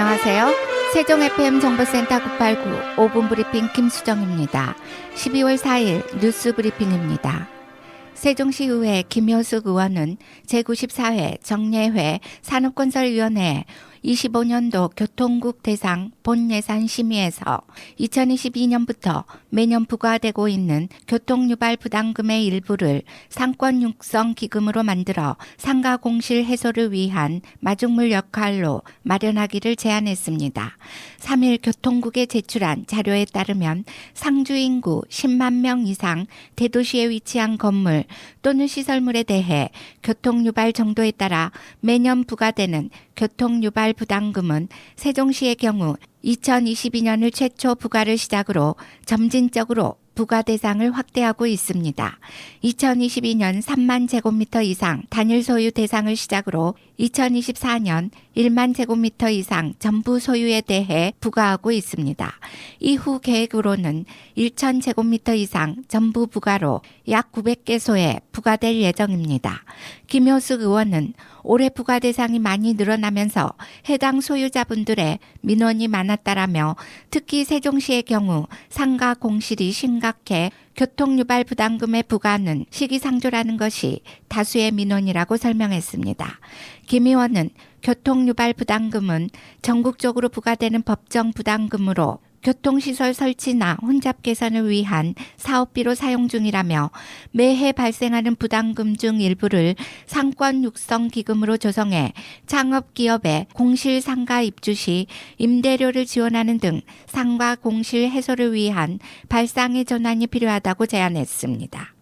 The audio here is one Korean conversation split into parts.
안녕하세요. 세종 FM 정보센터 989 5분 브리핑 김수정입니다. 12월 4일 뉴스 브리핑입니다. 세종시의회 김효숙 의원은 제94회 정례회 산업건설위원회 25년도 교통국 대상 본예산 심의에서 2022년부터 매년 부과되고 있는 교통유발 부담금의 일부를 상권 육성 기금으로 만들어 상가 공실 해소를 위한 마중물 역할로 마련하기를 제안했습니다. 3일 교통국에 제출한 자료에 따르면 상주 인구 10만 명 이상 대도시에 위치한 건물 또는 시설물에 대해 교통유발 정도에 따라 매년 부과되는 교통유발 부담금은 세종시의 경우 2022년을 최초 부과를 시작으로 점진적으로 부과 대상을 확대하고 있습니다. 2022년 3만 제곱미터 이상 단일 소유 대상을 시작으로 2024년 1만 제곱미터 이상 전부 소유에 대해 부과하고 있습니다. 이후 계획으로는 1천 제곱미터 이상 전부 부과로 약 900개소에 부과될 예정입니다. 김효숙 의원은 올해 부과 대상이 많이 늘어나면서 해당 소유자분들의 민원이 많았다라며 특히 세종시의 경우 상가 공실이 심각해 교통유발 부담금의 부과는 시기상조라는 것이 다수의 민원이라고 설명했습니다. 김 의원은 교통유발 부담금은 전국적으로 부과되는 법정 부담금으로 교통시설 설치나 혼잡 개선을 위한 사업비로 사용 중이라며 매해 발생하는 부담금 중 일부를 상권 육성 기금으로 조성해 창업 기업의 공실 상가 입주 시 임대료를 지원하는 등 상가 공실 해소를 위한 발상의 전환이 필요하다고 제안했습니다.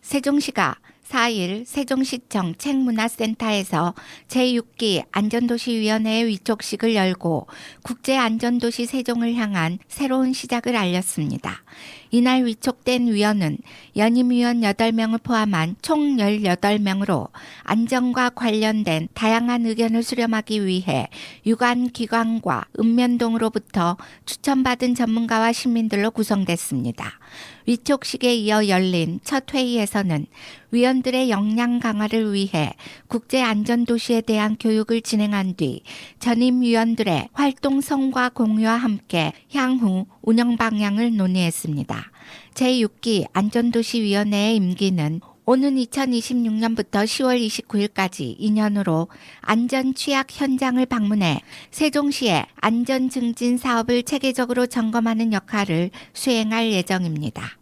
세종시가 4일 세종시청 책문화센터에서 제6기 안전도시위원회의 위촉식을 열고 국제안전도시 세종을 향한 새로운 시작을 알렸습니다. 이날 위촉된 위원은 연임위원 8명을 포함한 총 18명으로 안전과 관련된 다양한 의견을 수렴하기 위해 유관 기관과 읍면동으로부터 추천받은 전문가와 시민들로 구성됐습니다. 위촉식에 이어 열린 첫 회의에서는 위원들의 역량 강화를 위해 국제 안전 도시에 대한 교육을 진행한 뒤 전임 위원들의 활동 성과 공유와 함께 향후 운영 방향을 논의했습니다. 제6기 안전도시위원회의 임기는 오는 2026년부터 10월 29일까지 2년으로 안전 취약 현장을 방문해 세종시의 안전 증진 사업을 체계적으로 점검하는 역할을 수행할 예정입니다.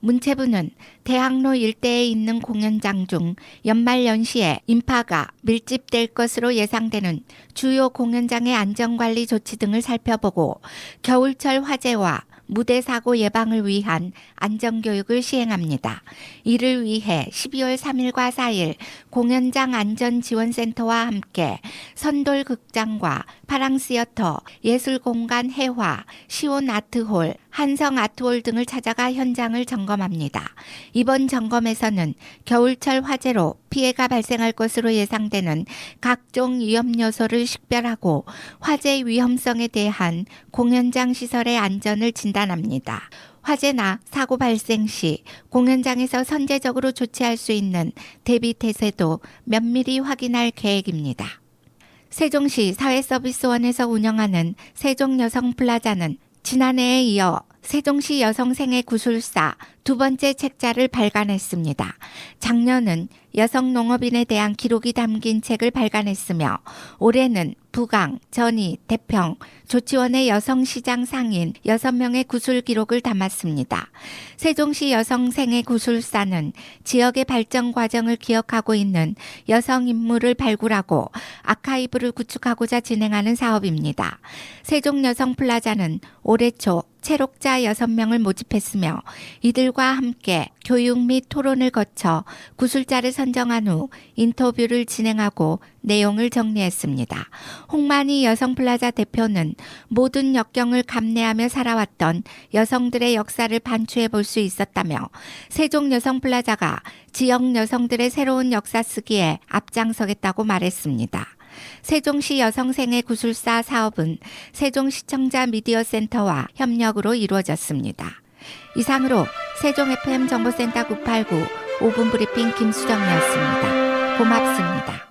문체부는 대학로 일대에 있는 공연장 중 연말 연시에 인파가 밀집될 것으로 예상되는 주요 공연장의 안전관리 조치 등을 살펴보고 겨울철 화재와 무대 사고 예방을 위한 안전교육을 시행합니다. 이를 위해 12월 3일과 4일 공연장 안전지원센터와 함께 선돌극장과 파랑시어터, 예술공간 해화, 시온 아트홀, 한성 아트홀 등을 찾아가 현장을 점검합니다. 이번 점검에서는 겨울철 화재로 피해가 발생할 것으로 예상되는 각종 위험 요소를 식별하고 화재 위험성에 대한 공연장 시설의 안전을 진단합니다. 화재나 사고 발생 시 공연장에서 선제적으로 조치할 수 있는 대비 태세도 면밀히 확인할 계획입니다. 세종시 사회서비스원에서 운영하는 세종여성플라자는 지난해에 이어 세종시 여성생애 구술사 두 번째 책자를 발간했습니다. 작년은 여성 농업인에 대한 기록이 담긴 책을 발간했으며 올해는 부강, 전이, 대평, 조치원의 여성시장 상인 6명의 구술 기록을 담았습니다. 세종시 여성생애 구술사는 지역의 발전 과정을 기억하고 있는 여성 인물을 발굴하고 아카이브를 구축하고자 진행하는 사업입니다. 세종 여성 플라자는 올해 초 체록자 6명을 모집했으며 이들과 함께 교육 및 토론을 거쳐 구술자를 선정한 후 인터뷰를 진행하고 내용을 정리했습니다. 홍만희 여성플라자 대표는 모든 역경을 감내하며 살아왔던 여성들의 역사를 반추해 볼 수 있었다며 세종 여성플라자가 지역 여성들의 새로운 역사 쓰기에 앞장서겠다고 말했습니다. 세종시 여성생애 구술사 사업은 세종시청자 미디어센터와 협력으로 이루어졌습니다. 이상으로 세종 FM 정보센터 989 5분 브리핑 김수정이었습니다. 고맙습니다.